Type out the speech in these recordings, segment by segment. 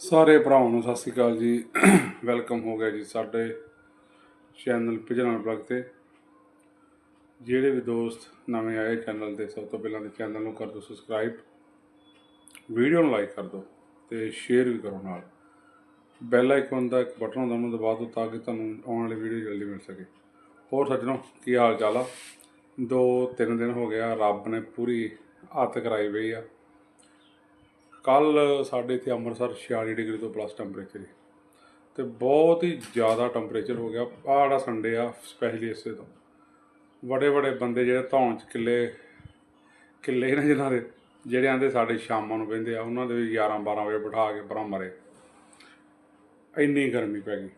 ਸਾਰੇ ਭਰਾਵਾਂ ਨੂੰ ਸਤਿ ਸ਼੍ਰੀ ਅਕਾਲ ਜੀ। ਵੈਲਕਮ ਹੋ ਗਿਆ ਜੀ ਸਾਡੇ ਚੈਨਲ ਪਿਜਨਲ ਬਲੌਗ ਤੇ। ਜਿਹੜੇ ਵੀ ਦੋਸਤ ਨਵੇਂ ਆਏ ਚੈਨਲ ਤੇ, ਸਭ ਤੋਂ ਪਹਿਲਾਂ ਤੇ ਚੈਨਲ ਨੂੰ ਕਰ ਦਿਓ ਸਬਸਕ੍ਰਾਈਬ। ਵੀਡੀਓ ਨੂੰ ਲਾਈਕ ਕਰ ਦਿਓ ਤੇ ਸ਼ੇਅਰ ਵੀ ਕਰੋ ਨਾਲ। ਬੈਲ ਆਈਕਨ ਦਾ ਇੱਕ ਬਟਨ ਹੁੰਦਾ, ਉਹਨੂੰ ਦਬਾ ਦਿਓ ਤਾਂ ਕਿ ਤੁਹਾਨੂੰ ਆਉਣ ਵਾਲੀ ਵੀਡੀਓ ਜਲਦੀ ਮਿਲ ਸਕੇ। ਹੋਰ ਸੱਜਣੋ, ਕੀ ਹਾਲ ਚਾਲ ਆ? ਦੋ ਤਿੰਨ ਦਿਨ ਹੋ ਗਿਆ, ਰੱਬ ਨੇ ਪੂਰੀ ਹੱਥ ਕਰਾਈ ਪਈ ਆ। ਕੱਲ ਸਾਡੇ ਇੱਥੇ ਅੰਮ੍ਰਿਤਸਰ 46 ਡਿਗਰੀ ਤੋਂ ਪਲੱਸ ਟੈਂਪਰੇਚਰ ਹੈ ਤੇ ਬਹੁਤ ਹੀ ਜ਼ਿਆਦਾ ਟੈਂਪਰੇਚਰ ਹੋ ਗਿਆ। ਆਹ ਜਿਹੜਾ ਸੰਡੇ ਆ ਸਪੈਸ਼ਲੀ ਇਸੇ ਤੋਂ। ਬੜੇ ਬੜੇ ਬੰਦੇ ਜਿਹੜੇ ਧੌਣ ਚ ਕਿੱਲੇ ਕਿੱਲੇ ਨੇ ਜਿਨ੍ਹਾਂ ਦੇ, ਜਿਹੜੇ ਆਂਦੇ ਸਾਡੇ ਸ਼ਾਮਾਂ ਨੂੰ ਬਹਿੰਦੇ ਆ, ਉਹਨਾਂ ਦੇ ਵੀ 11 12 ਵਜੇ ਬਿਠਾ ਕੇ ਪਰਾਂ ਮਰੇ। ਇੰਨੀ ਗਰਮੀ ਪੈ ਗਈ।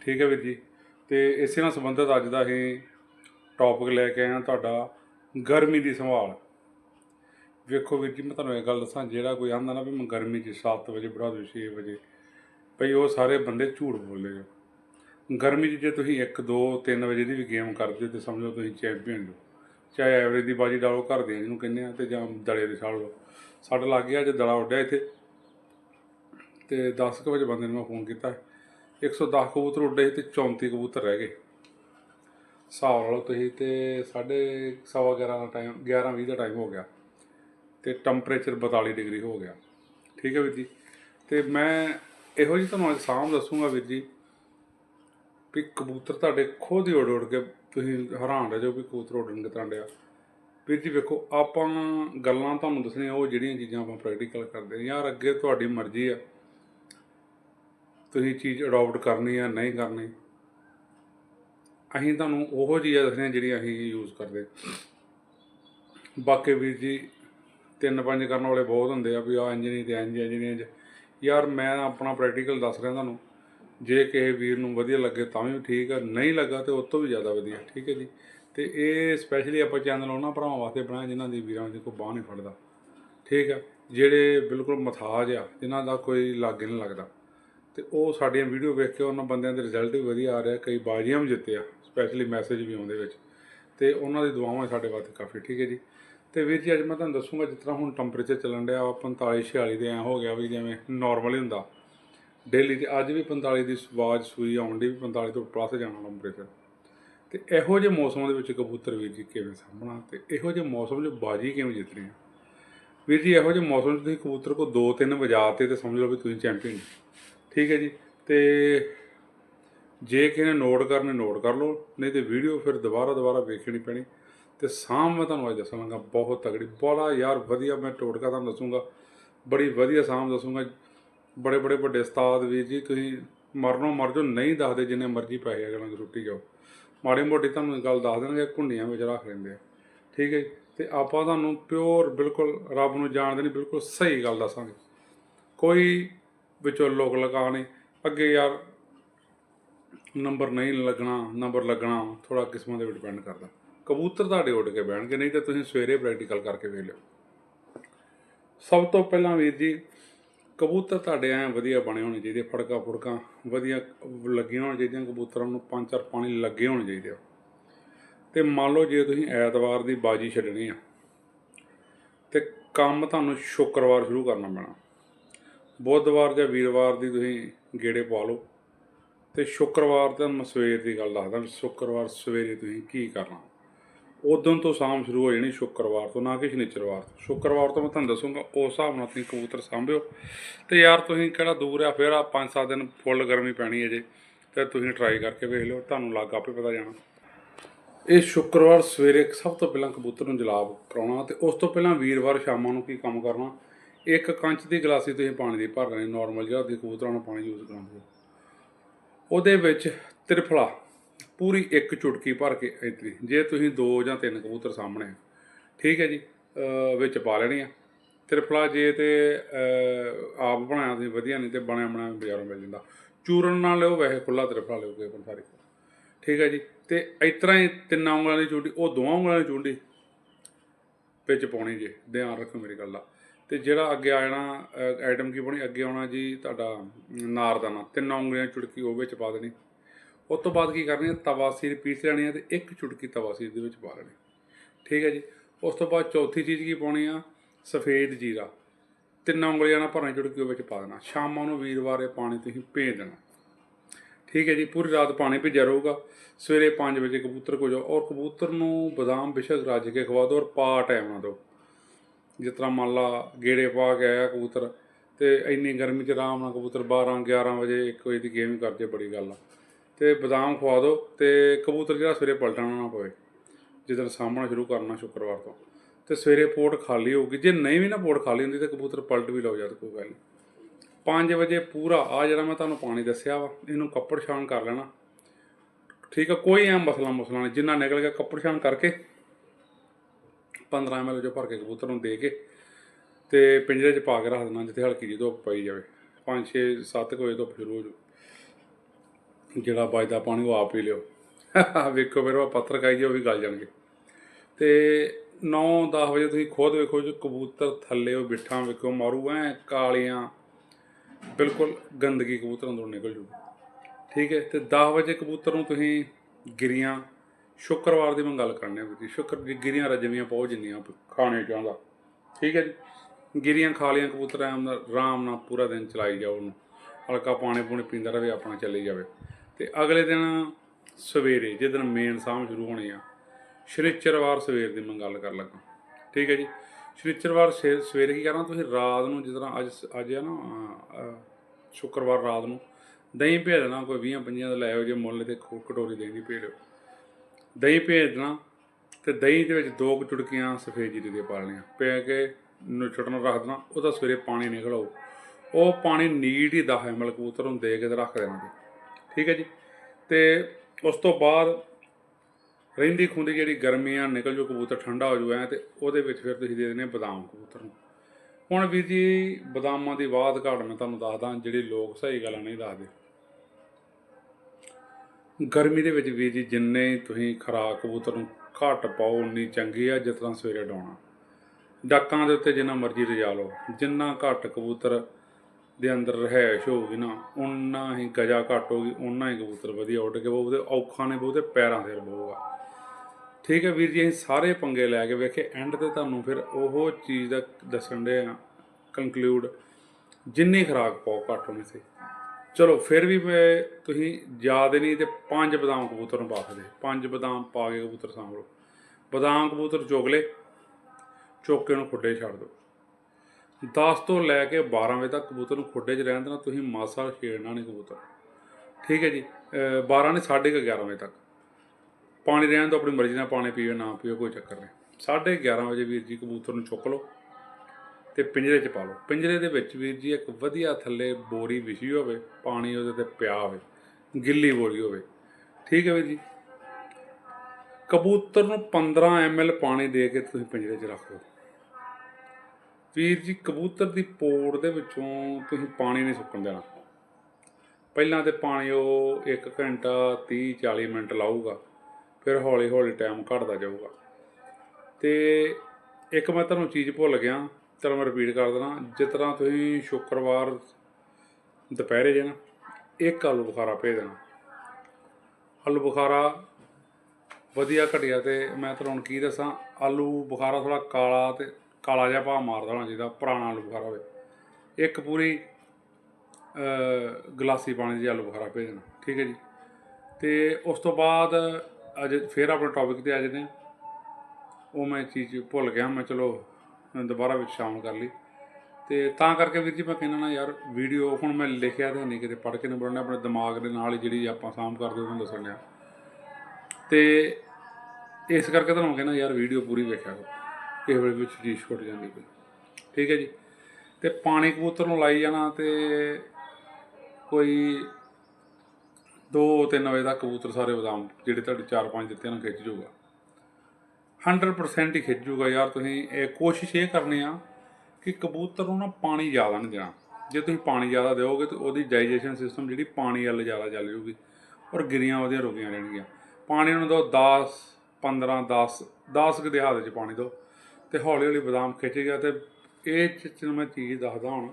ਠੀਕ ਹੈ ਵੀਰ ਜੀ। ਤੇ ਇਸੇ ਨਾਲ ਸੰਬੰਧਿਤ ਅੱਜ ਦਾ ਅਸੀਂ ਟੌਪਿਕ ਲੈ ਕੇ ਆਏ ਹਾਂ ਤੁਹਾਡਾ ਗਰਮੀ ਦੀ ਸੰਭਾਲ। ਵੇਖੋ ਵੀਰ ਜੀ, ਮੈਂ ਤੁਹਾਨੂੰ ਇਹ ਗੱਲ ਦੱਸਾਂ, ਜਿਹੜਾ ਕੋਈ ਆਂਦਾ ਨਾ ਵੀ ਮੈਂ ਗਰਮੀ 'ਚ 7 ਵਜੇ ਬੜਾ ਦਿਓ 6 ਵਜੇ, ਭਈ ਉਹ ਸਾਰੇ ਬੰਦੇ ਝੂਠ ਬੋਲਦੇ ਹੋ ਗਰਮੀ 'ਚ ਜੇ ਤੁਸੀਂ 1 2 3 ਵਜੇ ਦੀ ਵੀ ਗੇਮ ਕਰਦੇ ਹੋ ਤੇ ਸਮਝੋ ਤੁਸੀਂ ਚੈਂਪੀਅਨ ਹੋ। ਚਾਹੇ ਐਵਰੇਜ ਦੀ ਬਾਜੀ ਡਾਲੋ, ਘਰ ਦੇ ਜਿਹਨੂੰ ਕਹਿੰਦੇ ਆ, ਤੇ ਜਾਂ ਦਲੇ ਦੇ ਛਾਲ ਲਓ। ਸਾਡੇ ਲੱਗ ਗਿਆ ਜੇ ਦਲਾ ਉੱਡਿਆ ਇੱਥੇ, ਤੇ 10 ਕੁ ਵਜੇ ਬੰਦੇ ਨੂੰ ਮੈਂ ਫੋਨ ਕੀਤਾ। 110 ਕਬੂਤਰ ਉੱਡੇ ਸੀ ਤੇ 34 ਕਬੂਤਰ ਰਹਿ ਗਏ। ਹਿਸਾਬ ਲਾ ਲਓ ਤੁਸੀਂ ਤੇ ਸਾਢੇ ਸਵਾ 11 ਦਾ ਟਾਈਮ 11 20 ਦਾ ਟਾਈਮ ਹੋ ਗਿਆ। ਤੇ ਟੈਂਪਰੇਚਰ 42 ਡਿਗਰੀ ਹੋ ਗਿਆ। ਠੀਕ ਹੈ ਵੀਰ ਜੀ? ਤੇ ਮੈਂ ਇਹੋ ਜਿਹੀ ਤੁਹਾਨੂੰ ਅੱਜ ਸਾਂਭ ਦੱਸੂਗਾ ਵੀਰ ਜੀ ਵੀ ਕਬੂਤਰ ਤੁਹਾਡੇ ਖੁਦ ਹੀ ਉੱਡ ਉੜ ਕੇ ਤੁਸੀਂ ਹੈਰਾਨ ਰਹਿ ਜਾਓ ਵੀ ਕਬੂਤਰ ਉੱਡਣ ਕਿਤਰਾਂ ਡਿਆ। ਵੀਰ ਜੀ ਵੇਖੋ, ਆਪਾਂ ਗੱਲਾਂ ਤੁਹਾਨੂੰ ਦੱਸਣੀਆਂ, ਉਹ ਜਿਹੜੀਆਂ ਚੀਜ਼ਾਂ ਆਪਾਂ ਪ੍ਰੈਕਟੀਕਲ ਕਰਦੇ ਯਾਰ ਅੱਗੇ ਤੁਹਾਡੀ ਮਰਜ਼ੀ ਆ। ਤੁਸੀਂ ਚੀਜ਼ ਅਡਾਪਟ ਕਰਨੀ ਆ, ਨਹੀਂ ਕਰਨੀ। ਅਸੀਂ ਤੁਹਾਨੂੰ ਉਹੋ ਚੀਜ਼ਾਂ ਦੱਸਣੀਆਂ ਜਿਹੜੀਆਂ ਅਸੀਂ ਯੂਜ਼ ਕਰਦੇ। ਬਾਕੀ ਵੀਰ ਜੀ ਤਿੰਨ ਪੰਜ ਕਰਨ ਵਾਲੇ ਬਹੁਤ ਹੁੰਦੇ ਆ ਵੀ ਆ ਇੰਜੀਨੀਅਰ ਤੇ ਇੰਜ ਇੰਜੀਨੀਅਰ ਯਾਰ ਮੈਂ ਆਪਣਾ ਪ੍ਰੈਕਟੀਕਲ ਦੱਸ ਰਿਹਾ ਤੁਹਾਨੂੰ। ਜੇ ਕਿਸੇ ਵੀਰ ਨੂੰ ਵਧੀਆ ਲੱਗੇ ਤਾਂ ਵੀ ਠੀਕ ਆ, ਨਹੀਂ ਲੱਗਾ ਤੇ ਉਸ ਤੋਂ ਵੀ ਜ਼ਿਆਦਾ ਵਧੀਆ, ਠੀਕ ਹੈ ਜੀ। ਤੇ ਇਹ ਸਪੈਸ਼ਲੀ ਆਪਾਂ ਚੈਨਲ ਉਹਨਾਂ ਭਰਾਵਾਂ ਵਾਸਤੇ ਬਣਾਇਆ ਜਿਨ੍ਹਾਂ ਦੀ ਵੀਰਾਂ ਦੀ ਕੋਈ ਬਾਹ ਨਹੀਂ ਫੜਦਾ। ਠੀਕ ਆ? ਜਿਹੜੇ ਬਿਲਕੁਲ ਮਥਾਜ ਆ, ਜਿਨ੍ਹਾਂ ਦਾ ਕੋਈ ਲਾਗੇ ਨਹੀਂ ਲੱਗਦਾ। ਤੇ ਉਹ ਸਾਡੀਆਂ ਵੀਡੀਓ ਵੇਖ ਕੇ ਉਹਨਾਂ ਬੰਦਿਆਂ ਦੇ ਰਿਜ਼ਲਟ ਵੀ ਵਧੀਆ ਆ ਰਿਹਾ, ਕਈ ਬਾਜ਼ੀਆਂ ਵੀ ਜਿੱਤੇ ਆ ਸਪੈਸ਼ਲੀ ਮੈਸੇਜ ਵੀ ਆਉਂਦੇ ਵਿੱਚ। ਤੇ ਉਹਨਾਂ ਦੀ ਦੁਆਵਾਂ ਸਾਡੇ ਵਾਸਤੇ ਕਾਫੀ, ਠੀਕ ਹੈ ਜੀ। ਤੇ ਵੀਰ ਜੀ, ਅੱਜ ਮੈਂ ਤੁਹਾਨੂੰ ਦੱਸੂਗਾ ਜਿਸ ਤਰ੍ਹਾਂ ਹੁਣ ਟੈਂਪਰੇਚਰ ਚੱਲਣ ਡਿਆ ਵਾ 45 46 ਦੇ ਐ ਹੋ ਗਿਆ ਵੀ ਜਿਵੇਂ ਨਾਰਮਲ ਹੀ ਹੁੰਦਾ। ਡੇਲੀ ਤੇ ਅੱਜ ਵੀ 45 ਦੀ ਆਵਾਜ਼ ਸੂਈ, ਆਉਣ ਦੀ ਵੀ 45 ਤੋਂ ਪਲੱਸ ਜਾਣਾ ਟੈਂਪਰੇਚਰ ਤੇ ਇਹੋ ਜਿਹੇ ਮੌਸਮਾਂ ਦੇ ਵਿੱਚ ਕਬੂਤਰ ਵੀਰ ਜੀ ਕਿਵੇਂ ਸਾਂਭਣਾ ਤੇ ਇਹੋ ਜਿਹੇ ਮੌਸਮ 'ਚ ਬਾਜੀ ਕਿਵੇਂ ਜਿੱਤਣੀ ਆ? ਵੀਰ ਜੀ, ਇਹੋ ਜਿਹੇ ਮੌਸਮ 'ਚ ਤੁਸੀਂ ਕਬੂਤਰ ਕੋ 2-3 ਵਜਾਤੇ ਤੇ ਸਮਝ ਲਓ ਵੀ ਤੁਸੀਂ ਚੈਂਪੀਅਨ ਠੀਕ ਹੈ ਜੀ, ਤੇ ਜੇ ਕਿਸੇ ਨੇ ਨੋਟ ਕਰਨੇ ਨੋਟ ਕਰ ਲਓ, ਨਹੀਂ ਤੇ ਵੀਡੀਓ ਫਿਰ ਦੁਬਾਰਾ ਦੁਬਾਰਾ ਵੇਖਣੀ ਪੈਣੀ। ਤੇ ਸਾਂਭ ਮੈਂ ਤੁਹਾਨੂੰ ਅੱਜ ਦੱਸਾਂਗਾ ਬਹੁਤ ਤਗੜੀ ਬੜਾ ਯਾਰ ਵਧੀਆ, ਮੈਂ ਟੋਟਕਾ ਤੁਹਾਨੂੰ ਦੱਸੂਗਾ, ਬੜੀ ਵਧੀਆ ਸਾਂਭ ਦੱਸੂਗਾ। ਬੜੇ ਬੜੇ ਵੱਡੇ ਉਸਤਾਦ ਵੀਰ ਜੀ, ਤੁਸੀਂ ਮਰਨੋਂ ਮਰ ਜਾਓ ਨਹੀਂ ਦੱਸਦੇ ਜਿੰਨੇ ਮਰਜ਼ੀ ਪੈਸੇ ਅਗਲਾਂ ਸੁੱਟੀ ਜਾਓ। ਮਾੜੀ ਮੋਟੀ ਤੁਹਾਨੂੰ ਗੱਲ ਦੱਸ ਦੇਣਗੇ ਕੁੰਡੀਆਂ ਵਿੱਚ ਰੱਖ ਲੈਂਦੇ ਆ। ਠੀਕ ਹੈ ਜੀ? ਤੇ ਆਪਾਂ ਤੁਹਾਨੂੰ ਪਿਓਰ ਬਿਲਕੁਲ ਰੱਬ ਨੂੰ ਜਾਣਦੇ ਨਹੀਂ ਬਿਲਕੁਲ ਸਹੀ ਗੱਲ ਦੱਸਾਂਗੇ। ਕੋਈ ਵਿੱਚੋਂ ਲੋਕ ਲਗਾ ਨਹੀਂ। ਅੱਗੇ ਯਾਰ ਨੰਬਰ ਨਹੀਂ ਲੱਗਣਾ, ਨੰਬਰ ਲੱਗਣਾ ਥੋੜਾ ਕਿਸਮਾਂ ਦੇ ਵਿੱਚ ਡਿਪੈਂਡ ਕਰਦਾ। ਕਬੂਤਰ ਤੁਹਾਡੇ ਉੱਡ ਕੇ ਬਹਿਣਗੇ, ਨਹੀਂ ਤਾਂ ਤੁਸੀਂ ਸਵੇਰੇ ਪ੍ਰੈਕਟੀਕਲ ਕਰਕੇ ਵੇਖ ਲਿਓ। ਸਭ ਤੋਂ ਪਹਿਲਾਂ ਵੀਰ ਜੀ, ਕਬੂਤਰ ਤੁਹਾਡੇ ਐ ਵਧੀਆ ਬਣੇ ਹੋਣੇ ਚਾਹੀਦੇ ਫੜਕਾ ਫੁੜਕਾਂ ਵਧੀਆ ਲੱਗੀਆਂ ਹੋਣ ਚਾਹੀਦੀਆਂ, ਕਬੂਤਰਾਂ ਨੂੰ ਪੰਜ ਚਾਰ ਪਾਣੀ ਲੱਗੇ ਹੋਣੇ ਚਾਹੀਦੇ ਆ। ਤੇ ਮੰਨ ਲਓ ਜੇ ਤੁਸੀਂ ਐਤਵਾਰ ਦੀ ਬਾਜੀ ਛੱਡਣੀ ਆ, ਤੇ ਕੰਮ ਤੁਹਾਨੂੰ ਸ਼ੁੱਕਰਵਾਰ ਸ਼ੁਰੂ ਕਰਨਾ ਪੈਣਾ। ਬੁੱਧਵਾਰ ਜਾਂ ਵੀਰਵਾਰ ਦੀ ਤੁਸੀਂ ਗੇੜੇ ਪਾ ਲਓ, ਤੇ ਸ਼ੁੱਕਰਵਾਰ ਤਾਂ ਮੈਂ ਸਵੇਰ ਦੀ ਗੱਲ ਦੱਸਦਾ ਵੀ ਸ਼ੁੱਕਰਵਾਰ ਸਵੇਰੇ ਤੁਸੀਂ ਕੀ ਕਰਨਾ। ਉਦੋਂ ਤੋਂ ਸ਼ਾਮ ਸ਼ੁਰੂ ਹੋ ਜਾਣੀ ਸ਼ੁੱਕਰਵਾਰ ਤੋਂ, ਨਾ ਕਿ ਸ਼ਨੀਚਰਵਾਰ ਤੋਂ। ਸ਼ੁੱਕਰਵਾਰ ਤੋਂ ਮੈਂ ਤੁਹਾਨੂੰ ਦੱਸੂਗਾ, ਉਸ ਹਿਸਾਬ ਨਾਲ ਤੁਸੀਂ ਕਬੂਤਰ ਸਾਂਭਿਓ। ਤੇ ਯਾਰ ਤੁਸੀਂ ਕਿਹੜਾ ਦੂਰ ਆ, ਫਿਰ ਆ 5-7 ਦਿਨ ਫੁੱਲ ਗਰਮੀ ਪੈਣੀ ਹੈ ਜੇ ਤੇ ਤੁਸੀਂ ਟਰਾਈ ਕਰਕੇ ਵੇਖ ਲਿਓ, ਤੁਹਾਨੂੰ ਲੱਗ ਆਪੇ ਪਤਾ ਜਾਣਾ। ਇਹ ਸ਼ੁੱਕਰਵਾਰ ਸਵੇਰੇ ਸਭ ਤੋਂ ਪਹਿਲਾਂ ਕਬੂਤਰ ਨੂੰ ਜਲਾਬ ਕਰਾਉਣਾ, ਤੇ ਉਸ ਤੋਂ ਪਹਿਲਾਂ ਵੀਰਵਾਰ ਸ਼ਾਮਾਂ ਨੂੰ ਕੀ ਕੰਮ ਕਰਨਾ? ਇੱਕ ਕੰਚ ਦੀ ਗਲਾਸੀ ਤੁਸੀਂ ਪਾਣੀ ਦੀ ਭਰ ਲੈਣੀ ਨਾਰਮਲ ਜਿਹੜਾ ਤੁਸੀਂ ਕਬੂਤਰਾਂ ਨੂੰ ਪਾਣੀ ਯੂਜ਼ ਕਰਾਉਂਦੇ ਉਹਦੇ ਵਿੱਚ ਤ੍ਰਿਫਲਾ ਪੂਰੀ ਇੱਕ ਚੁਟਕੀ ਭਰ ਕੇ ਇਤਰੀ ਜੇ ਤੁਸੀਂ ਦੋ ਜਾਂ ਤਿੰਨ ਕਬੂਤਰ ਸਾਹਮਣੇ ਆ, ਠੀਕ ਹੈ ਜੀ ਵਿੱਚ ਪਾ ਲੈਣੀ ਆ। ਤ੍ਰਿਫਲਾ ਜੇ ਤੇ ਆਪ ਬਣਾਇਆ ਤੁਸੀਂ ਵਧੀਆ ਨਹੀਂ ਤੇ ਬਣਿਆ ਬਣਾਇਆ ਬਾਜ਼ਾਰੋਂ ਮਿਲ ਜਾਂਦਾ। ਚੂਰਨ ਨਾਲ ਲਿਓ ਵੈਸੇ ਖੁੱਲਾ ਤ੍ਰਿਫਲਾ ਲਿਓ ਕੋਈ ਪੰਸਾਰੀ ਠੀਕ ਹੈ ਜੀ ਤੇ ਇਸ ਤਰ੍ਹਾਂ ਹੀ ਤਿੰਨਾਂ ਉਂਗਲਾਂ ਦੀ ਚੁੰਡੀ ਉਹ ਦੋਵਾਂ ਉਂਗਲਾਂ ਦੀ ਚੁੰਡੀ ਵਿੱਚ ਪਾਉਣੀ ਜੇ ਧਿਆਨ ਰੱਖੋ ਮੇਰੀ ਗੱਲ ਦਾ। ਤੇ ਜਿਹੜਾ ਅੱਗੇ ਆ ਜਾਣਾ ਆਈਟਮ ਕੀ ਪਾਉਣੀ ਅੱਗੇ ਆਉਣਾ ਜੀ ਤੁਹਾਡਾ ਨਾਰਦਾਨਾ ਤਿੰਨਾਂ ਉਂਗਲੀਆਂ ਦੀ ਚੁਟਕੀ ਉਹ ਵਿੱਚ ਪਾ ਦੇਣੀ। ਉਸ ਤੋਂ ਬਾਅਦ ਕੀ ਕਰਨੀ ਹੈ ਤਵਾਸੀਰ ਪੀਸ ਲੈਣੀ ਹੈ ਤੇ ਇੱਕ ਚੁਟਕੀ ਤਵਾਸੀਰ ਦੇ ਵਿੱਚ ਪਾ ਲੈਣੀ। ਠੀਕ ਹੈ ਜੀ? ਉਸ ਤੋਂ ਬਾਅਦ ਚੌਥੀ ਚੀਜ਼ ਕੀ ਪਾਉਣੀ ਆ? ਸਫੇਦ ਜੀਰਾ। ਤਿੰਨਾਂ ਉਂਗਲੀਆਂ ਨਾਲ ਭਰਨੀ ਚੁਟਕੀ ਉਹ ਵਿੱਚ ਪਾ ਦੇਣਾ। ਸ਼ਾਮਾਂ ਨੂੰ ਵੀਰਵਾਰ ਇਹ ਪਾਣੀ ਤੁਸੀਂ ਭੇਜ ਦੇਣਾ। ਠੀਕ ਹੈ ਜੀ? ਪੂਰੀ ਰਾਤ ਪਾਣੀ ਭੇਜਿਆ ਰਹੂਗਾ। ਸਵੇਰੇ 5 ਵਜੇ ਕਬੂਤਰ ਕੋ ਜਾਓ ਔਰ ਕਬੂਤਰ ਨੂੰ ਬਦਾਮ ਬਿਸ਼ਕ ਰੱਜ ਕੇ ਖਵਾ ਦਿਓ ਔਰ ਪਾ ਟਾਈਮ ਨਾਲ ਦਿਓ। ਜਿਸ ਤਰ੍ਹਾਂ ਮੰਨ ਲਾ ਗੇੜੇ ਪਾ ਕੇ ਆਇਆ ਕਬੂਤਰ ਤੇ ਇੰਨੀ ਗਰਮੀ 'ਚ ਆਰਾਮ ਨਾਲ ਕਬੂਤਰ 12 11 ਵਜੇ 1 ਵਜੇ ਦੀ ਗੇਮ ਕਰਦੇ ਬੜੀ ਗੱਲ ਆ। ਤੇ ਬਦਾਮ ਖਵਾ ਦਿਓ ਤੇ ਕਬੂਤਰ ਜਿਹੜਾ ਸਵੇਰੇ ਪਲਟਣਾ ਨਾ ਪਵੇ, ਜਿੱਦਣ ਸਾਹਮਣਾ ਸ਼ੁਰੂ ਕਰਨਾ ਸ਼ੁੱਕਰਵਾਰ ਤੋਂ। ਤੇ ਸਵੇਰੇ ਪੋਰਟ ਖਾਲੀ ਹੋਊਗੀ। ਜੇ ਨਹੀਂ ਵੀ ਨਾ ਪੋਰਟ ਖਾਲੀ ਹੁੰਦੀ ਤੇ ਕਬੂਤਰ ਪਲਟ ਵੀ ਲਓ ਜਦ ਕੋਈ ਗੱਲ 5 ਵਜੇ ਪੂਰਾ ਆ ਜਿਹੜਾ ਮੈਂ ਤੁਹਾਨੂੰ ਪਾਣੀ ਦੱਸਿਆ ਵਾ, ਇਹਨੂੰ ਕੱਪੜ ਛਾਣ ਕਰ ਲੈਣਾ। ਠੀਕ ਆ, ਕੋਈ ਐ ਮਸਲਾ ਮਸਲਾ ਨਹੀਂ। ਜਿੰਨਾ ਨਿਕਲ ਗਿਆ ਕੱਪੜ ਛਾਣ ਕਰਕੇ 15 ml ਜੋ ਭਰ ਕੇ ਕਬੂਤਰ ਨੂੰ ਦੇ ਕੇ ਤੇ ਪਿੰਜਰੇ 'ਚ ਪਾ ਕੇ ਰੱਖ ਦੇਣਾ, ਜਿੱਥੇ ਹਲਕੀ ਜਿਹੀ ਧੁੱਪ ਪਈ ਜਾਵੇ। 5 6 7 ਵਜੇ ਧੁੱਪ ਸ਼ੁਰੂ ਹੋ ਜਾਊ। ਜਿਹੜਾ ਬਚਦਾ ਪਾਣੀ ਉਹ ਆਪ ਹੀ ਲਿਓ। ਵੇਖੋ ਫਿਰ ਉਹ ਪੱਥਰ ਖਾਈ ਜੇ ਉਹ ਵੀ ਗਲ ਜਾਣਗੇ। ਤੇ 9-10 ਵਜੇ ਤੁਸੀਂ ਖੁਦ ਵੇਖੋ ਜੋ ਕਬੂਤਰ ਥੱਲੇ ਉਹ ਬਿੱਠਾਂ ਵੇਖੋ, ਮਾਰੂ ਐ ਕਾਲੀਆਂ, ਬਿਲਕੁਲ ਗੰਦਗੀ ਕਬੂਤਰਾਂ ਤੋਂ ਨਿਕਲ ਜੂ। ਠੀਕ ਹੈ, ਤੇ 10 ਵਜੇ ਕਬੂਤਰ ਨੂੰ ਤੁਸੀਂ ਗਿਰੀਆਂ, ਸ਼ੁੱਕਰਵਾਰ ਦੀ ਮੈਂ ਗੱਲ ਕਰਨੀ ਹੈ ਜੀ, ਸ਼ੁੱਕਰ ਦੀ ਗਿਰੀਆਂ ਰਜਵੀਆਂ ਪਹੁੰਚ ਜਿੰਨੀਆਂ ਖਾਣੇ ਚਾਹੁੰਦਾ ਠੀਕ ਹੈ ਜੀ, ਗਿਰੀਆਂ ਖਾ ਲਿਆਂ ਕਬੂਤਰ ਆਰਾਮ ਨਾਲ ਆਰਾਮ ਨਾਲ ਪੂਰਾ ਦਿਨ ਚਲਾਈ ਜਾਓ ਉਹਨੂੰ। ਹਲਕਾ ਪਾਣੀ ਪੂਣੀ ਪੀਂਦਾ ਰਹੇ, ਆਪਣਾ ਚੱਲੀ ਜਾਵੇ। ਤੇ ਅਗਲੇ ਦਿਨ ਸਵੇਰੇ, ਜਿਸ ਦਿਨ ਮੇਨ ਸਾਮ ਸ਼ੁਰੂ ਹੋਣੀ ਆ ਸ਼ਨੀਚਰਵਾਰ ਸਵੇਰ ਦੀ ਮੈਂ ਗੱਲ ਕਰ ਲੱਗਾ। ਠੀਕ ਹੈ ਜੀ? ਸ਼ਨੀਚਰਵਾਰ ਸੇ- ਸਵੇਰੇ ਕੀ ਕਰਨਾ? ਤੁਸੀਂ ਰਾਤ ਨੂੰ ਜਿਸ ਤਰ੍ਹਾਂ ਅੱਜ ਅੱਜ ਆ ਨਾ ਸ਼ੁੱਕਰਵਾਰ ਰਾਤ ਨੂੰ ਦਹੀਂ ਭੇਜ ਦੇਣਾ, ਕੋਈ 20 ਪੰਜਾਂ ਦਾ ਲੈ ਆਓ ਜੇ ਮੁੱਲ ਤੇ ਕਟੋਰੀ ਦਹੀਂ ਦੀ ਭੇਜ ਦਿਓ। ਦਹੀਂ ਭੇਜ ਦੇਣਾ ਤੇ ਦਹੀਂ ਦੇ ਵਿੱਚ ਦੋ ਕੁ ਚੁਟਕੀਆਂ ਸਫੇਦ ਜੀਰੇ ਦੇ ਪਾ ਲੈਣੀਆਂ। ਪੈ ਕੇ ਨੁਚੜਨ ਰੱਖ ਦੇਣਾ ਉਹਦਾ ਸਵੇਰੇ ਪਾਣੀ ਨਿਕਲੋ ਉਹ ਪਾਣੀ ਨੀਟ ਹੀ 10 ml ਕਬੂਤਰ ਨੂੰ ਦੇ ਕੇ ਤੇ ਰੱਖ ਦੇਣਾ। ਠੀਕ ਹੈ ਜੀ। ਤੇ ਉਸ ਤੋਂ ਬਾਅਦ ਰਹਿੰਦੀ ਖੁੰਦੀ ਜਿਹੜੀ ਗਰਮੀ ਆ, ਨਿਕਲ ਜੂ ਕਬੂਤਰ, ਠੰਡਾ ਹੋ ਜੂ ਐ, ਤੇ ਉਹਦੇ ਵਿੱਚ ਫਿਰ ਤੁਸੀਂ ਦੇ ਦੇਣੇ ਬਦਾਮ ਕਬੂਤਰ ਨੂੰ। ਹੁਣ ਵੀਰ ਜੀ, ਬਦਾਮਾਂ ਦੀ ਬਾਤ ਘਾਟ ਮੈਂ ਤੁਹਾਨੂੰ ਦੱਸਦਾ, ਜਿਹੜੀ ਲੋਕ ਸਹੀ ਗੱਲਾਂ ਨਹੀਂ ਦੱਸਦੇ। ਗਰਮੀ ਦੇ ਵਿੱਚ ਵੀਰ ਜੀ, ਜਿੰਨੇ ਤੁਸੀਂ ਖਰਾਕ ਕਬੂਤਰ ਨੂੰ ਘੱਟ ਪਾਓ, ਉਨੀ ਚੰਗੀ ਆ, ਜਿਸ ਤਰ੍ਹਾਂ ਸਵੇਰੇ ਡਾਉਣਾ। ਡਾਕਾਂ ਦੇ ਉੱਤੇ ਜਿੰਨਾ ਮਰਜ਼ੀ ਰਜਾ ਲਓ, ਜਿੰਨਾ ਘੱਟ ਕਬੂਤਰ ਦੇ ਅੰਦਰ ਰਿਹਾਇਸ਼ ਹੋ ਗਈ ਨਾ ਉਨਾ ਹੀ ਗਜਾ ਘੱਟ ਹੋਗੀ ਉਨਾ ਹੀ ਕਬੂਤਰ ਵਧੀਆ ਉੱਡ ਕੇ ਬਹੁਤੇ ਔਖਾ ਨੇ ਬਹੁਤੇ ਪੈਰਾਂ ਤੇ ਬਹੁਗਾ। ਠੀਕ ਹੈ ਵੀਰ ਜੀ, ਅਸੀਂ ਸਾਰੇ ਪੰਗੇ ਲੈ ਕੇ ਵੇਖੇ ਐਂਡ ਤੇ ਤੁਹਾਨੂੰ ਫਿਰ ਉਹ ਚੀਜ਼ ਦਾ ਦੱਸਣ ਦੇ ਆ ਕੰਕਲੂਡ ਜਿੰਨੀ ਖਰਾਕ ਪਾਓ ਘੱਟ ਹੋਣੀ ਸੀ। ਚਲੋ ਫਿਰ ਵੀ ਮੈਂ, ਤੁਸੀਂ ਯਾਦ ਨਹੀਂ ਤੇ ਪੰਜ ਬਦਾਮ ਕਬੂਤਰ ਨੂੰ ਬਾਖਦੇ ਪੰਜ ਬਦਾਮ ਪਾ ਕੇ ਕਬੂਤਰ ਸਾਂਭੋ ਬਦਾਮ ਕਬੂਤਰ ਚੁਗ ਲੇ ਚੋਕੇ ਨੂੰ ਖੁੱਡੇ ਛੱਡ ਦਿਓ 10 ਤੋਂ ਲੈ ਕੇ 12 ਵਜੇ ਤੱਕ ਕਬੂਤਰ ਨੂੰ ਖੁੱਡੇ 'ਚ ਰਹਿਣ ਦੇਣਾ, ਤੁਸੀਂ ਮਾਸਾ ਛੇੜਨਾ ਨਹੀਂ ਕਬੂਤਰ। ਠੀਕ ਹੈ ਜੀ, ਅਹ 12 ਨੇ 11:30 ਵਜੇ ਤੱਕ। ਪਾਣੀ ਰਹਿਣ ਤੋਂ ਆਪਣੀ ਮਰਜ਼ੀ ਨਾਲ ਪਾਣੀ ਪੀਓ, ਨਾ ਪੀਓ, ਕੋਈ ਚੱਕਰ ਨਹੀਂ। 11:30 ਵਜੇ ਵੀਰ ਜੀ ਕਬੂਤਰ ਨੂੰ ਚੁੱਕ ਲਓ ਤੇ ਪਿੰਜਰੇ 'ਚ ਪਾ ਲਓ। ਪਿੰਜਰੇ ਦੇ ਵਿੱਚ ਵੀਰ ਜੀ ਇੱਕ ਵਧੀਆ ਥੱਲੇ ਬੋਰੀ ਵਿਛੀ ਹੋਵੇ, ਪਾਣੀ ਉਹਦੇ ਤੇ ਪਿਆ ਹੋਵੇ, ਗਿੱਲੀ ਬੋਰੀ ਹੋਵੇ। ਠੀਕ ਹੈ ਵੀਰ ਜੀ। ਕਬੂਤਰ ਨੂੰ 15 ml ਪਾਣੀ ਦੇ ਕੇ ਤੁਸੀਂ ਪਿੰਜਰੇ 'ਚ ਰੱਖ ਦਿਓ ਵੀਰ ਜੀ, ਕਬੂਤਰ ਦੀ ਪੋੜ ਦੇ ਵਿੱਚੋਂ ਤੁਸੀਂ ਪਾਣੀ ਨਹੀਂ ਸੁੱਕਣ ਦੇਣਾ। ਪਹਿਲਾਂ ਤੇ ਪਾਣੀ ਉਹ 1 ਘੰਟਾ 30 40 ਮਿੰਟ ਲਾਊਗਾ। ਫਿਰ ਹੌਲੀ ਹੌਲੀ ਟਾਈਮ ਘਟਦਾ ਜਾਊਗਾ। ਤੇ ਇੱਕ ਮੈਂ ਤੁਹਾਨੂੰ ਚੀਜ਼ ਭੁੱਲ ਗਿਆ, ਚਲੋ ਮੈਂ ਰਿਪੀਟ ਕਰ ਦੇਣਾ ਜਿਸ ਤਰ੍ਹਾਂ ਤੁਸੀਂ ਸ਼ੁੱਕਰਵਾਰ ਦੁਪਹਿਰੇ ਜੇ ਨਾ ਇੱਕ ਆਲੂ ਬੁਖਾਰਾ ਭੇਜ ਦੇਣਾ। ਆਲੂ ਬੁਖਾਰਾ ਵਧੀਆ ਘਟਿਆ ਤੇ ਮੈਂ ਤੁਹਾਨੂੰ ਕੀ ਦੱਸਾਂ, ਆਲੂ ਬੁਖਾਰਾ ਥੋੜਾ ਕਾਲਾ ਤੇ ਕਾਲਾ ਜਿਹਾ ਭਾਅ ਮਾਰਦਾ ਹੋਣਾ ਚਾਹੀਦਾ, ਪੁਰਾਣਾ ਆਲੂ ਬੁਖਾਰਾ ਹੋਵੇ। ਇੱਕ ਪੂਰੀ ਗਲਾਸੀ ਪਾਣੀ ਦੀ ਆਲੂ ਬੁਖਾਰਾ ਭੇਜ ਦੇਣਾ, ਠੀਕ ਹੈ ਜੀ। ਤੇ ਉਸ ਤੋਂ ਬਾਅਦ ਅੱਜ ਫੇਰ ਆਪਣੇ ਟੌਪਿਕ ਤੇ ਆ ਜਾਂਦੇ ਹਾਂ। ਉਹ ਮੈਂ ਚੀਜ਼ ਭੁੱਲ ਗਿਆ, ਮੈਂ ਚਲੋ, ਦੁਬਾਰਾ ਵਿੱਚ ਸ਼ਾਮਲ ਕਰ ਲਈ। ਤੇ ਤਾਂ ਕਰਕੇ ਵੀਰ ਜੀ ਮੈਂ ਕਹਿੰਦਾ ਨਾ ਯਾਰ ਵੀਡੀਓ ਹੁਣ ਮੈਂ ਲਿਖਿਆ ਤਾਂ ਨਹੀਂ ਕਿਤੇ, ਪੜ੍ਹ ਕੇ ਨਹੀਂ ਬਣਾਉਣਾ ਆਪਣੇ ਦਿਮਾਗ ਦੇ ਨਾਲ ਹੀ ਜਿਹੜੀ ਆਪਾਂ ਸਾਂਭ ਕਰਦੇ ਉਹਨੂੰ ਦੱਸਣ ਡਿਆ। ਤੇ ਇਸ ਕਰਕੇ ਤੁਹਾਨੂੰ ਕਹਿੰਦਾ ਯਾਰ ਵੀਡੀਓ ਪੂਰੀ ਵੇਖਿਆ ਕਰੋ। ਕਿਸੇ ਵੇਲੇ ਵਿੱਚ ਚੀਜ਼ ਛੁੱਟ ਜਾਂਦੀ ਕੋਈ ਠੀਕ ਹੈ ਜੀ। ਤੇ ਪਾਣੀ ਕਬੂਤਰ ਨੂੰ ਲਾਈ ਜਾਣਾ ਤੇ ਕੋਈ 2-3 ਵਜੇ ਤੱਕ ਕਬੂਤਰ ਸਾਰੇ ਬਦਾਮ, ਜਿਹੜੇ ਤੁਹਾਡੇ 4-5 ਦਿੱਤੇ ਨਾ ਖਿੱਚ ਜੂਗਾ 100% ਹੀ ਖਿੱਚ ਜੂਗਾ ਯਾਰ ਤੁਸੀਂ। ਇਹ ਕੋਸ਼ਿਸ਼ ਇਹ ਕਰਨੀ ਆ ਕਿ ਕਬੂਤਰ ਨੂੰ ਨਾ ਪਾਣੀ ਜ਼ਿਆਦਾ ਨਹੀਂ ਦੇਣਾ। ਜੇ ਤੁਸੀਂ ਪਾਣੀ ਜ਼ਿਆਦਾ ਦਿਓਗੇ ਤਾਂ ਉਹਦੀ ਡਾਈਜੈਸ਼ਨ ਸਿਸਟਮ ਜਿਹੜੀ ਪਾਣੀ ਵੱਲ ਜ਼ਿਆਦਾ ਚੱਲ ਜੂਗੀ ਔਰ ਗਿਰੀਆਂ ਉਹਦੀਆਂ ਰੁਕੀਆਂ ਰਹਿਣਗੀਆਂ। ਪਾਣੀ ਨੂੰ ਦਿਓ 10 15 10 10 ਕੁ ਦੇ 'ਚ ਪਾਣੀ ਦਿਓ। ਤੇ ਹੌਲੀ ਹੌਲੀ ਬਦਾਮ ਖਿੱਚ ਗਿਆ ਤੇ ਇਹ 'ਚ ਮੈਂ ਚੀਜ਼ ਦੱਸਦਾ ਹੁਣ,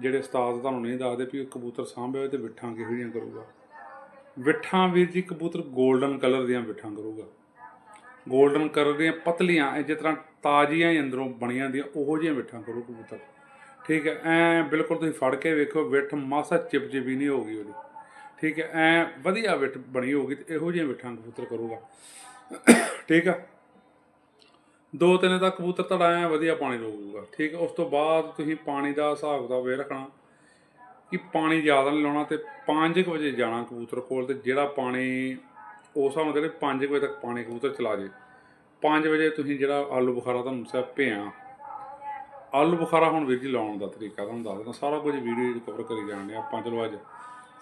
ਜਿਹੜੇ ਉਸਤਾਦ ਤੁਹਾਨੂੰ ਨਹੀਂ ਦੱਸਦੇ ਵੀ ਕਬੂਤਰ ਸਾਂਭਿਆ ਹੋਏ ਤੇ ਵਿਠਾਂ ਕਿਹੋ ਜਿਹੀਆਂ ਕਰੂਗਾ। ਵਿਠਾਂ ਵੀਰ ਜੀ ਕਬੂਤਰ 골ਡਨ ਕਲਰ ਦੀਆਂ ਵਿਠਾਂ ਕਰੂਗਾ। 골ਡਨ ਕਲਰ ਦੀਆਂ ਪਤਲੀਆਂ ਇਹ ਜਿਸ ਤਰ੍ਹਾਂ ਤਾਜ਼ੀਆਂ ਹੀ ਅੰਦਰੋਂ ਬਣੀਆਂ ਦੀਆਂ ਉਹੋ ਜਿਹੀਆਂ ਵਿਠਾਂ ਕਰੂ ਕਬੂਤਰ। ਠੀਕ ਹੈ, ਐ ਬਿਲਕੁਲ ਤੁਸੀਂ ਫੜ ਕੇ ਵੇਖੋ, ਵਿੱਠ ਮਾਸਾ ਚਿਪਚਿਪੀ ਨਹੀਂ ਹੋਊਗੀ ਉਹਦੀ। ਠੀਕ ਹੈ, ਐ ਵਧੀਆ ਵਿੱਠ ਬਣੀ ਹੋਊਗੀ ਤੇ ਇਹੋ ਜਿਹੀਆਂ ਵਿੱਠਾਂ ਕਬੂਤਰ ਕਰੂਗਾ। ਠੀਕ ਆ? ਦੋ ਤਿੰਨ ਦਾ ਕਬੂਤਰ ਤੁਹਾਡਾ ਐ ਵਧੀਆ ਪਾਣੀ ਰੋਊਗਾ ਠੀਕ? ਉਸ ਤੋਂ ਬਾਅਦ ਤੁਸੀਂ ਪਾਣੀ ਦਾ ਹਿਸਾਬ ਦਾ ਵੇ ਰੱਖਣਾ ਕਿ ਪਾਣੀ ਜ਼ਿਆਦਾ ਨਹੀਂ ਲਾਉਣਾ ਤੇ 5 ਵਜੇ ਜਾਣਾ ਕਬੂਤਰ ਕੋਲ ਤੇ ਜਿਹੜਾ ਪਾਣੀ ਉਸ ਹਿਸਾਬ ਨਾਲ ਜਿਹੜੇ 5 ਵਜੇ ਤੱਕ ਪਾਣੀ ਕਬੂਤਰ ਚਲਾ ਜੇ। 5 ਵਜੇ ਤੁਸੀਂ ਜਿਹੜਾ ਆਲੂ ਬੁਖਾਰਾ ਤੁਹਾਨੂੰ ਦੱਸਿਆ ਭਿਆ। ਆਲੂ ਬੁਖਾਰਾ ਹੁਣ ਵੀਰ ਜੀ ਲਾਉਣ ਦਾ ਤਰੀਕਾ ਤੁਹਾਨੂੰ ਦੱਸ ਦਿੰਦਾ, ਸਾਰਾ ਕੁਝ ਵੀਡੀਓ 'ਚ ਕਵਰ ਕਰੀ ਜਾਣਦੇ ਆਪਾਂ ਚਲੋ ਅੱਜ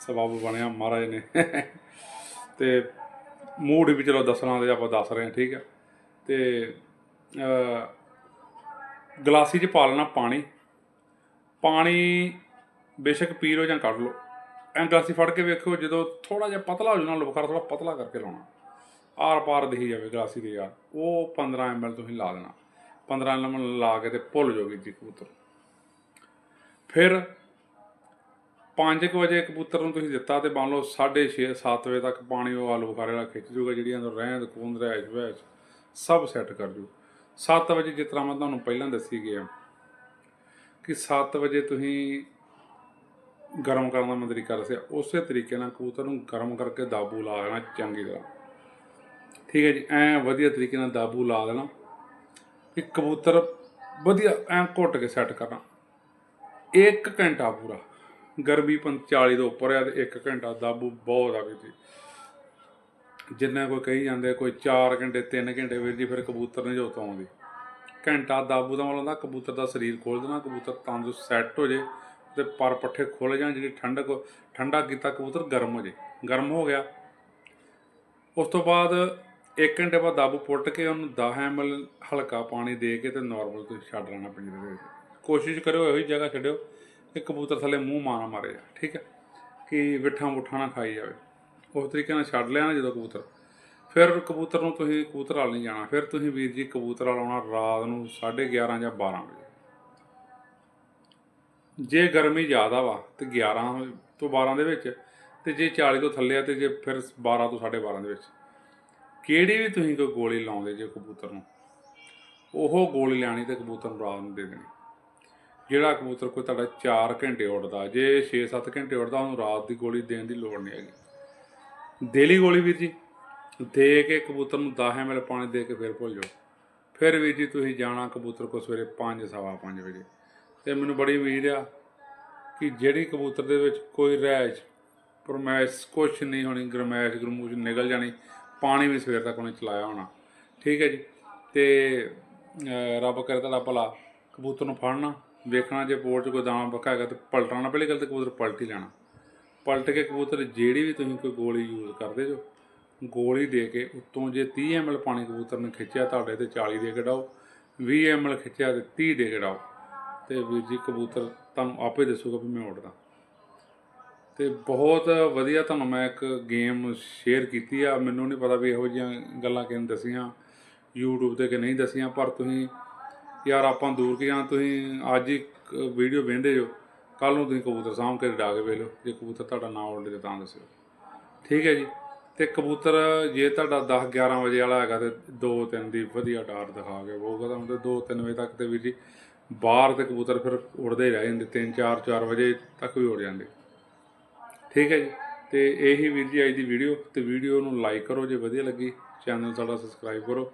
ਸਬਬ ਬਣਿਆ ਮਹਾਰਾਜ ਨੇ। ਤੇ ਮੂਡ ਵੀ ਚਲੋ ਦੱਸਣਾ ਤੇ ਆਪਾਂ ਦੱਸ ਰਹੇ ਹਾਂ ਠੀਕ ਹੈ ਤੇ ਗਲਾਸੀ 'ਚ ਪਾ ਲੈਣਾ ਪਾਣੀ। ਪਾਣੀ ਬੇਸ਼ੱਕ ਪੀ ਲਓ ਜਾਂ ਕੱਢ ਲਓ। ਐਂ ਗਲਾਸੀ ਫੜ ਕੇ ਵੇਖੋ, ਜਦੋਂ ਥੋੜਾ ਜਿਹਾ ਪਤਲਾ ਹੋ ਜਾਣਾ ਆਲੂ ਬੁਖਾਰਾ ਥੋੜਾ ਪਤਲਾ ਕਰਕੇ ਲਾਉਣਾ। ਆਰ ਪਾਰ ਦਿਖੀ ਜਾਵੇ ਗਲਾਸੀ ਦੇ ਯਾਰ। ਉਹ 15 ml ਤੁਸੀਂ ਲਾ ਦੇਣਾ। 15 ml ਲਾ ਕੇ ਤੇ ਭੁੱਲ ਜਾਓਗੇ ਜੀ ਕਬੂਤਰ। ਫਿਰ 5 ਵਜੇ ਕਬੂਤਰ ਨੂੰ ਤੁਸੀਂ ਦਿੱਤਾ ਤੇ ਮੰਨ ਲਓ 6:30 7 ਵਜੇ ਤੱਕ ਪਾਣੀ ਉਹ ਆਲੂ ਬੁਖਾਰੇ ਵਾਲਾ ਖਿੱਚ ਜੂਗਾ, ਜਿਹੜੀਆਂ ਅੰਦਰ ਰਹਿੰਦ ਖੂੰਦ ਰਹਿਸ਼ ਵਹਿਸ਼ ਸਭ ਸੈੱਟ ਕਰ ਜੂ। 7 ਵਜੇ ਜਿਸ ਤਰ੍ਹਾਂ ਮੈਂ ਤੁਹਾਨੂੰ ਪਹਿਲਾਂ ਦੱਸੀ ਗਿਆ ਕਿ 7 ਵਜੇ ਤੁਸੀਂ ਗਰਮ ਕਰਨ ਦਾ ਮੈਂ ਤਰੀਕਾ ਦੱਸਿਆ ਉਸੇ ਤਰੀਕੇ ਨਾਲ ਕਬੂਤਰ ਨੂੰ ਗਰਮ ਕਰਕੇ ਦਾਬੂ ਲਾ ਦੇਣਾ ਚੰਗੀ ਤਰ੍ਹਾਂ। ਠੀਕ ਹੈ ਜੀ, ਐ ਵਧੀਆ ਤਰੀਕੇ ਨਾਲ ਦਾਬੂ ਲਾ ਦੇਣਾ ਕਿ ਕਬੂਤਰ ਵਧੀਆ ਐ ਘੁੱਟ ਕੇ ਸੈੱਟ ਕਰਨਾ। 1 ਘੰਟਾ ਪੂਰਾ। ਗਰਮੀ 45 ਤੋਂ ਉੱਪਰ ਆ ਤੇ 1 ਘੰਟਾ ਦਾਬੂ ਬਹੁਤ ਆ ਵੀਰ ਜੀ। ਜਿੰਨਾ ਕੋਈ ਕਹੀ ਜਾਂਦੇ, ਕੋਈ 4 ਘੰਟੇ 3 ਘੰਟੇ ਵੀਰ ਜੀ, ਫਿਰ ਕਬੂਤਰ ਨਹੀਂ ਜੋ ਆਉਂਦੀ। ਘੰਟਾ ਦਾਬੂ ਦਾ ਮਤਲਬ ਕਬੂਤਰ ਦਾ ਸਰੀਰ ਖੋਲ ਦੇਣਾ, ਕਬੂਤਰ ਤੰਦਰੁਸਤ ਸੈੱਟ ਹੋ ਜੇ, ਤੇ ਪਰ ਪੱਠੇ ਖੁੱਲ ਜਾਣ, ਜਿਹੜੀ ਠੰਡਕ ਠੰਡਾ ਕੀਤਾ ਕਬੂਤਰ ਗਰਮ ਹੋ ਜੇ। ਗਰਮ ਹੋ ਗਿਆ। ਉਸ ਤੋਂ ਬਾਅਦ 1 ਘੰਟੇ ਬਾਅਦ ਦਾਬੂ ਪੁੱਟ ਕੇ ਉਹਨੂੰ 10 ml ਹਲਕਾ ਪਾਣੀ ਦੇ ਕੇ ਤੇ ਨਾਰਮਲ ਤੁਸੀਂ ਛੱਡ ਲੈਣਾ ਪਿੰਜਰੇ ਦੇ ਵਿੱਚ। ਕੋਸ਼ਿਸ਼ ਕਰਿਓ, ਇਹੋ ਹੀ ਜਗ੍ਹਾ ਛੱਡਿਓ, ਕਿ ਕਬੂਤਰ ਥੱਲੇ ਮੂੰਹ ਮਾਰਾ ਮਾਰੇ। ਠੀਕ ਹੈ? ਕਿ ਵਿਠਾਂ ਮੁੱਠਾਂ ਨਾ ਖਾਈ ਜਾਵੇ। ਉਸ ਤਰੀਕੇ ਨਾਲ ਛੱਡ ਲਿਆ ਨਾ ਜਦੋਂ ਕਬੂਤਰ। ਫਿਰ ਕਬੂਤਰ ਨੂੰ ਤੁਸੀਂ ਕਬੂਤਰ ਵਾਲ ਨਹੀਂ ਜਾਣਾ। ਫਿਰ ਤੁਸੀਂ ਵੀਰ ਜੀ ਕਬੂਤਰ ਵਾਲ ਆਉਣਾ ਰਾਤ ਨੂੰ 11:30 ਜਾਂ 12 ਵਜੇ। ਜੇ ਗਰਮੀ ਜ਼ਿਆਦਾ ਵਾ ਤੇ 11 ਤੋਂ 12 ਦੇ ਵਿੱਚ ਤੇ ਜੇ 40 ਤੋਂ ਥੱਲੇ ਆ ਤੇ ਜੇ ਫਿਰ 12 ਤੋਂ 12:30 ਦੇ ਵਿੱਚ। ਕਿਹੜੀ ਵੀ ਤੁਸੀਂ ਕੋਈ ਗੋਲੀ ਲਾਉਂਦੇ ਜੇ ਕਬੂਤਰ ਨੂੰ, ਉਹ ਗੋਲੀ ਲੈਣੀ ਤੇ ਕਬੂਤਰ ਨੂੰ ਰਾਤ ਨੂੰ ਦੇ ਦੇਣੀ। ਜਿਹੜਾ ਕਬੂਤਰ ਕੋਈ ਤੁਹਾਡਾ 4 ਘੰਟੇ ਉੱਡਦਾ, ਜੇ 6-7 ਘੰਟੇ ਉੱਡਦਾ, ਉਹਨੂੰ ਰਾਤ ਦੀ ਗੋਲੀ ਦੇਣ ਦੀ ਲੋੜ ਨਹੀਂ ਹੈਗੀ। ਦੇਲੀ ਗੋਲੀ ਵੀਰ ਜੀ। ਦੇ ਕੇ ਕਬੂਤਰ ਨੂੰ 10 ml ਪਾਣੀ ਦੇ ਕੇ ਫਿਰ ਭੁੱਲ ਜਾਓ। ਫਿਰ ਵੀਰ ਜੀ ਤੁਸੀਂ ਜਾਣਾ ਕਬੂਤਰ ਕੋ ਸਵੇਰੇ 5 ਸਵਾ 5 ਵਜੇ। ਤੇ ਮੈਨੂੰ ਬੜੀ ਉਮੀਦ ਆ ਕਿ ਜਿਹੜੀ ਕਬੂਤਰ ਦੇ ਵਿੱਚ ਕੋਈ ਰਹਿਸ਼ ਪਰਮੈਸ਼ ਕੁਛ ਨਹੀਂ ਹੋਣੀ, ਗਰਮੈਸ਼ ਗਰਮੂਸ਼ ਨਿਕਲ ਜਾਣੀ, ਪਾਣੀ ਵੀ ਸਵੇਰ ਤੱਕ ਉਹਨੇ ਚਲਾਇਆ ਹੋਣਾ। ਠੀਕ ਹੈ ਜੀ। ਤੇ ਰੱਬ ਕਰੇ ਤੁਹਾਡਾ ਭਲਾ ਕਬੂਤਰ ਨੂੰ ਫੜਨਾ, ਵੇਖਣਾ ਜੇ ਬੋਰਡ 'ਚ ਕੋਈ ਦਾਣਾ ਪੱਕਾ ਹੈਗਾ ਤੇ ਪਲਟਣਾ, ਪਹਿਲੀ ਗੱਲ ਤੇ ਕਬੂਤਰ ਪਲਟ ਹੀ ਲੈਣਾ। ਪਲਟ ਕੇ ਕਬੂਤਰ ਜਿਹੜੀ ਵੀ ਤੁਸੀਂ ਕੋਈ ਗੋਲੀ ਯੂਜ਼ ਕਰਦੇ ਜੋ, ਗੋਲੀ ਦੇ ਕੇ ਉੱਤੋਂ ਜੇ 30 ml ਪਾਣੀ ਕਬੂਤਰ ਨੇ ਖਿੱਚਿਆ ਤੁਹਾਡੇ ਤੇ 40 ਦੇ ਕੇ ਡਾਓ 20 ml ਖਿੱਚਿਆ ਤੇ 30 ਦੇ ਕੇ ਡਾਓ ਤੇ ਵੀਰ ਜੀ ਕਬੂਤਰ ਤੁਹਾਨੂੰ ਆਪੇ ਦੱਸੂਗਾ ਵੀ ਮੈਂ ਉੱਡਦਾ। ਤੇ ਬਹੁਤ ਵਧੀਆ ਤੁਹਾਨੂੰ ਮੈਂ ਇੱਕ ਗੇਮ ਸ਼ੇਅਰ ਕੀਤੀ ਆ, ਮੈਨੂੰ ਨਹੀਂ ਪਤਾ ਵੀ ਇਹੋ ਜਿਹੀਆਂ ਗੱਲਾਂ ਕਿਹਨੇ ਦੱਸੀਆਂ, YouTube ਤੇ ਕਿ ਨਹੀਂ ਦੱਸੀਆਂ, ਪਰ ਤੁਸੀਂ ਯਾਰ ਆਪਾਂ ਦੂਰ ਕੀ ਜਾਂ ਤੁਸੀਂ ਅੱਜ ਹੀ ਵੀਡੀਓ ਵੇਖਦੇ ਜੋ ਕੱਲ ਨੂੰ ਤੁਸੀਂ ਕਬੂਤਰ ਸਾਂਭ ਕੇ ਡਾ ਕੇ ਵੇਖ ਲਓ, ਜੇ ਕਬੂਤਰ ਤੁਹਾਡਾ ਨਾ ਉੱਡੇ ਤੇ ਤਾਂ ਦੱਸਿਓ। ਠੀਕ ਹੈ ਜੀ। ਤੇ ਕਬੂਤਰ ਜੇ ਤੁਹਾਡਾ 10 11 ਵਜੇ ਵਾਲਾ ਹੈਗਾ ਤੇ 2 3 ਦੀ ਵਧੀਆ ਡਾਰ ਦਿਖਾ ਕੇ ਹੋਊਗਾ ਤਾਂ ਤੇ 2 3 ਵਜੇ ਤੱਕ ਤੇ ਵੀਰ ਜੀ ਬਾਹਰ ਤੇ ਕਬੂਤਰ ਫਿਰ ਉੜਦੇ ਰਹਿ ਜਾਂਦੇ 3 4 4 ਵਜੇ ਤੱਕ ਵੀ ਉੜ ਜਾਂਦੇ। ਠੀਕ ਹੈ ਜੀ। ਤੇ ਇਹੀ ਵੀਰ ਜੀ ਅੱਜ ਦੀ ਵੀਡੀਓ, ਤੇ ਵੀਡੀਓ ਨੂੰ ਲਾਈਕ ਕਰੋ ਜੇ ਵਧੀਆ ਲੱਗੀ, ਚੈਨਲ ਸਾਡਾ ਸਬਸਕ੍ਰਾਈਬ ਕਰੋ।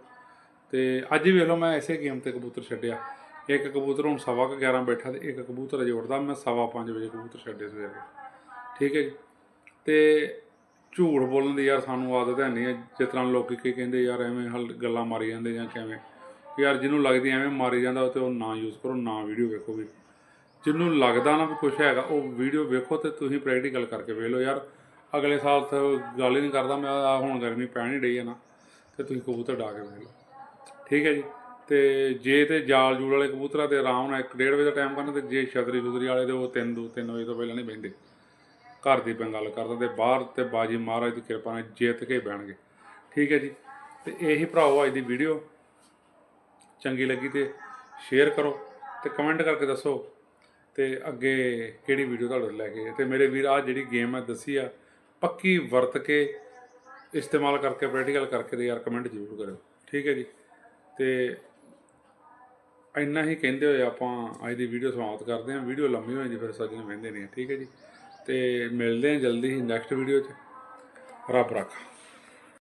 ਤੇ ਅੱਜ ਹੀ ਵੇਖ ਲਓ ਮੈਂ ਐਸੇ ਗੇਮ ਤੇ ਕਬੂਤਰ ਛੱਡਿਆ। ਇੱਕ ਕਬੂਤਰ ਹੁਣ ਸਵਾ ਕੁ 11 ਬੈਠਾ ਤੇ ਇੱਕ ਕਬੂਤਰ ਅਜੇ ਉੱਡਦਾ ਮੈਂ ਸਵਾ 5 ਵਜੇ ਕਬੂਤਰ ਛੱਡੇ ਸਵੇਰੇ ਠੀਕ ਹੈ ਜੀ? ਤੇ ਝੂਠ ਬੋਲਣ ਦੀ ਯਾਰ ਸਾਨੂੰ ਆਦਤ ਹੈ ਨਹੀਂ ਹੈ, ਜਿਸ ਤਰ੍ਹਾਂ ਲੋਕੀ ਕੀ ਕਹਿੰਦੇ ਯਾਰ ਐਵੇਂ ਹਲ ਗੱਲਾਂ ਮਾਰੀ ਜਾਂਦੇ ਜਾਂ ਕਿਵੇਂ। ਯਾਰ ਜਿਹਨੂੰ ਲੱਗਦੀ ਐਵੇਂ ਮਾਰੀ ਜਾਂਦਾ ਤੇ ਉਹ ਨਾ ਯੂਜ਼ ਕਰੋ, ਨਾ ਵੀਡੀਓ ਵੇਖੋ ਵੀ। ਜਿਹਨੂੰ ਲੱਗਦਾ ਨਾ ਵੀ ਕੁਝ ਹੈਗਾ, ਉਹ ਵੀਡੀਓ ਵੇਖੋ ਤੇ ਤੁਸੀਂ ਪ੍ਰੈਕਟੀਕਲ ਕਰਕੇ ਵੇਖ ਲਓ ਯਾਰ। ਅਗਲੇ ਸਾਲ ਤਾਂ ਗੱਲ ਹੀ ਨਹੀਂ ਕਰਦਾ, ਮੈਂ ਆਹ ਹੁਣ ਗਰਮੀ ਪੈਣ ਹੀ ਡਈ ਹੈ ਨਾ, ਤੇ ਤੁਸੀਂ ਕਬੂਤਰ ਡਾ ਕੇ ਵੇਖ ਲਓ। ਠੀਕ ਹੈ ਜੀ? ਤੇ ਜੇ ਤੇ ਜਾਲ ਜੂਲ ਵਾਲੇ ਕਬੂਤਰਾਂ ਤੇ ਆਰਾਮ ਨਾਲ 1:30 ਵਜੇ ਦਾ ਟਾਈਮ ਕਰਨ ਤੇ ਜੇ ਛਤਰੀ ਛੁਤਰੀ ਵਾਲੇ ਤੇ ਉਹ 3 2 3 ਵਜੇ ਤੋਂ ਪਹਿਲਾਂ ਨਹੀਂ ਬਹਿੰਦੇ। ਘਰ ਦੀ ਮੈਂ ਗੱਲ ਕਰਦਾ ਤੇ ਬਾਹਰ ਤੇ ਬਾਜੀ ਮਹਾਰਾਜ ਦੀ ਕਿਰਪਾ ਨਾਲ ਜਿੱਤ ਕੇ ਬਹਿਣਗੇ। ਠੀਕ ਹੈ ਜੀ। ਤੇ ਇਹੀ ਭਰਾਓ ਅੱਜ ਦੀ ਵੀਡੀਓ ਚੰਗੀ ਲੱਗੀ ਤੇ ਸ਼ੇਅਰ ਕਰੋ ਤੇ ਕਮੈਂਟ ਕਰਕੇ ਦੱਸੋ ਤੇ ਅੱਗੇ ਕਿਹੜੀ ਵੀਡੀਓ ਤੁਹਾਡੇ ਲੈ ਕੇ ਆਏ। ਤੇ ਮੇਰੇ ਵੀਰ ਆ ਜਿਹੜੀ ਗੇਮ ਹੈ ਦੱਸੀ ਆ, ਪੱਕੀ ਵਰਤ ਕੇ ਇਸਤੇਮਾਲ ਕਰਕੇ ਪ੍ਰੈਕਟੀਕਲ ਕਰਕੇ ਤੇ ਯਾਰ ਕਮੈਂਟ ਜ਼ਰੂਰ ਕਰਿਓ। ਠੀਕ ਹੈ ਜੀ। ਤੇ ਇੰਨਾ ਹੀ ਕਹਿੰਦੇ ਹੋਏ ਆਪਾਂ ਅੱਜ ਦੀ ਵੀਡੀਓ ਸਮਾਪਤ ਕਰਦੇ ਹਾਂ। ਵੀਡੀਓ ਲੰਮੀ ਹੋ ਜਾਂਦੀ ਫਿਰ ਸੱਜਣ ਵਹਿੰਦੇ ਨਹੀਂ ਠੀਕ ਹੈ ਜੀ। ਤੇ ਮਿਲਦੇ ਹਾਂ ਜਲਦੀ ਹੀ ਨੈਕਸਟ ਵੀਡੀਓ 'ਚ। ਰੱਬ ਰੱਖਾ।